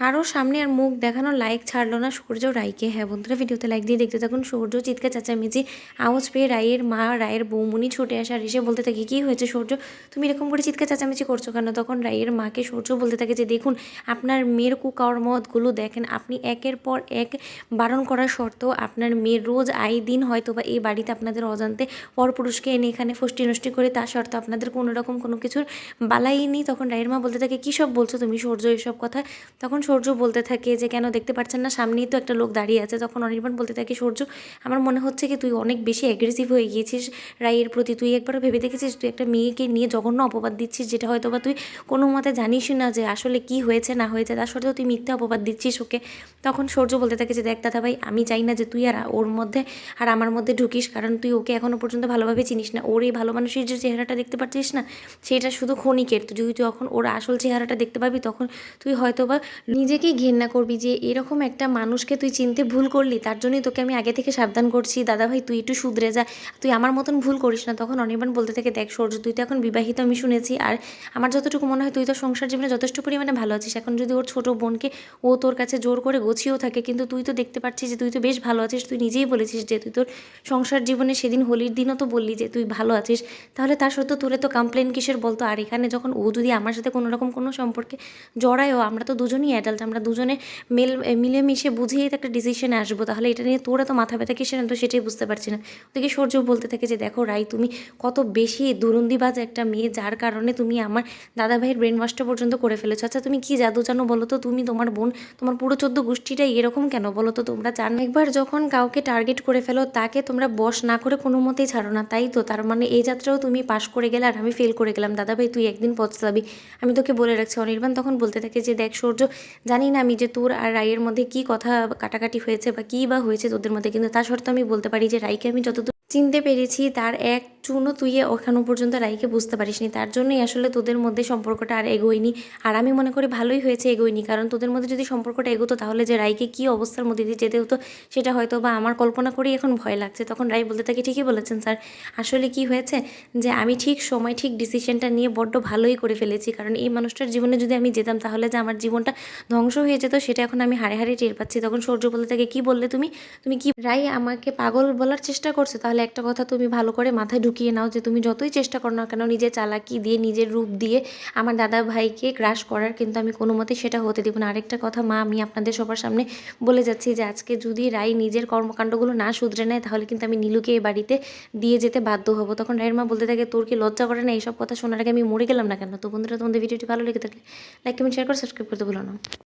কারও সামনে আর মুখ দেখানো লাইক ছাড়লো না। সূর্য রায়কে হ্যাঁ বন্ধুরা, ভিডিওতে লাইক দিয়ে দেখতে থাকুন। সূর্য চিৎকার চেঁচামেচি, আওয়াজ পেয়ে রায়ের মা, রায়ের বৌমুনি ছুটে আসে আর এসে বলতে থাকে, কী হয়েছে সূর্য? তুমি এরকম করে চিৎকার চেঁচামেচি করছ কেন? তখন রায়ের মাকে সূর্য বলতে থাকে যে, দেখুন, আপনার মেয়ের কুকাওয়ার কুকর্মতগুলো দেখেন। আপনি একের পর এক বারণ করার সত্ত্বেও আপনার মেয়ের রোজ আই দিন হয়তো বা এই বাড়িতে আপনাদের অজান্তে পরপুরুষকে এনে এখানে ফষ্টি নষ্টি করে তা সত্ত্বেও আপনাদের কোনো রকম কোনো কিছুর বালাই নেই। তখন রায়ের মা বলতে থাকে, কী সব বলছো তুমি সূর্য এসব কথা? তখন সূর্য বলতে থাকে যে, কেন দেখতে পাচ্ছেন না? সামনেই তো একটা লোক দাঁড়িয়ে আছে। তখন অনির্বাণ বলতে থাকে, সূর্য, আমার মনে হচ্ছে কি তুই অনেক বেশি অ্যাগ্রেসিভ হয়ে গিয়েছিস রায়ের প্রতি। তুই একবারও ভেবে দেখেছিস তুই একটা মেয়েকে নিয়ে জঘন্য অপবাদ দিচ্ছিস, যেটা হয়তো বা তুই কোনো মতে জানিসই না যে আসলে কি হয়েছে, না হয়েছে? তার সত্ত্বেও তুই মিথ্যা অপবাদ দিচ্ছিস ওকে। তখন সূর্য বলতে থাকে যে, দেখ দাদা ভাই আমি চাই না যে তুই আর ওর মধ্যে আর আমার মধ্যে ঢুকিস, কারণ তুই ওকে এখনও পর্যন্ত ভালোভাবে চিনিস না। ওর এই ভালো মানুষের যে চেহারাটা দেখতে পাচ্ছিস না, সেটা শুধু ক্ষণিকের। তুই যখন ওর আসল চেহারাটা দেখতে পাবি, তখন তুই হয়তো বা নিজেকেই ঘেন্না করবি যে এরকম একটা মানুষকে তুই চিনতে ভুল করলি, তার জন্যই তোকে আমি আগে থেকে সাবধান করছি। দাদা ভাই, তুই একটু শুধরে যা। তুই আমার মতন ভুল করিস না। তখন অনির্বাণ বলতে থাকে, দেখ সূর্য, তুই তো এখন বিবাহিত, আমি শুনেছি। আর আমার যতটুকু মনে হয়, তুই তো সংসার জীবনে যথেষ্ট পরিমাণে ভালো আছিস। এখন যদি ওর ছোট বোনকে ও তোর কাছে জোর করে গছিয়েও থাকে, কিন্তু তুই তো দেখতে পাচ্ছিস যে তুই তো বেশ ভালো আছিস। তুই নিজেই বলেছিস যে তুই তোর সংসার জীবনে সেদিন হোলির দিনও তো বললি যে তুই ভালো আছিস। তাহলে তার সত্ত্বেও তোরে তো কমপ্লেন কিসের বলতো? আর এখানে যখন ও যদি আমার সাথে কোনো রকম কোনো সম্পর্কে জড়ায়ও, আমরা তো দুজনই অ্যাডাল্ট আমরা দুজনে মেল মিলেমিশে বুঝিয়েই তো একটা ডিসিশনে আসব। তাহলে এটা নিয়ে তোরা তো মাথা ব্যথা কিসের? তো সেটাই বুঝতে পারছি না। ওদিকে সূর্য বলতে থাকে যে, দেখো রাই, তুমি কত বেশি দুরন্দিবাজ একটা মেয়ে, যার কারণে তুমি আমার দাদা ভাইয়ের ব্রেন ওয়াশটা পর্যন্ত করে ফেলেছো। আচ্ছা তুমি কি জাদু জানো বলো তো? তুমি তোমার বোন, তোমার পুরো চোদ্দ গোষ্ঠীটা এরকম কেন বলো তো তোমরা? চান একবার যখন কাউকে টার্গেট করে ফেলো, তাকে তোমরা বশ না করে কোনো মতেই ছাড়ো না। তাই তো? তার মানে এই যাত্রাও তুমি পাশ করে গেলে আর আমি ফেল করে গেলাম। দাদা ভাই তুই একদিন পৌঁছাবি আমি তোকে বলে রাখছি। অনির্বাণ তখন বলতে থাকে যে, দেখ সূর্য জানি না আমি যে তোর আর রায়ের মধ্যে কি কথা কাটাকাটি হয়েছে বা কী বা হয়েছে তোদের মধ্যে, কিন্তু তা সত্ত্বেও আমি বলতে পারি যে রাইকে আমি যতদূর চিনতে পেরেছি, তার এক চুনও তুই ওখানো পর্যন্ত রাইকে বুঝতে পারিসনি। তার জন্যই আসলে তোদের মধ্যে সম্পর্কটা আর এগোয়নি। আর আমি মনে করি ভালোই হয়েছে এগোয়নি। কারণ তোদের মধ্যে যদি সম্পর্কটা এগোতো তাহলে যে রাইকে কী অবস্থার মধ্যে দিয়ে যেতে হতো সেটা হয়তো বা আমার কল্পনা করেই এখন ভয় লাগছে। তখন রাই বলতে থাকে, ঠিকই বলেছেন স্যার। আসলে কি হয়েছে যে আমি ঠিক সময়, ঠিক ডিসিশনটা নিয়ে বড্ড ভালোই করে ফেলেছি। কারণ এই মানুষটার জীবনে যদি আমি যেতাম তাহলে যে আমার জীবনটা ধ্বংস হয়ে যেত সেটা এখন আমি হাড়ে হাড়ে টের পাচ্ছি। তখন সূর্য বলতে থাকে, কী বললে তুমি? তুমি কি রাই আমাকে পাগল বলার চেষ্টা করছ? তাহলে একটা কথা তুমি ভালো করে মাথায় ঢুকিয়ে নাও যে তুমি যতই চেষ্টা করো না কেন, নিজের চালাকি দিয়ে, নিজের রূপ দিয়ে আমার দাদা ভাইকে ক্রাশ করার কিন্তু আমি কোনো মতেই সেটা হতে দেবো না। আরেকটা কথা, মা, আমি আপনাদের সবার সামনে বলে যাচ্ছি যে আজকে যদি রাই নিজের কর্মকাণ্ডগুলো না শুধরে নেয়, তাহলে কিন্তু আমি নীলুকে এই বাড়িতে দিয়ে যেতে বাধ্য হব। তখন রায়ের মা বলতে থাকে, তোর কি লজ্জা করে না এইসব কথা শোনার আগে আমি মরে গেলাম না কেন? তো বন্ধুরা, তোমাদের ভিডিওটি ভালো লেগে থাকে লাইক কমেন্ট শেয়ার করে সাবস্ক্রাইব করতে ভুলো না।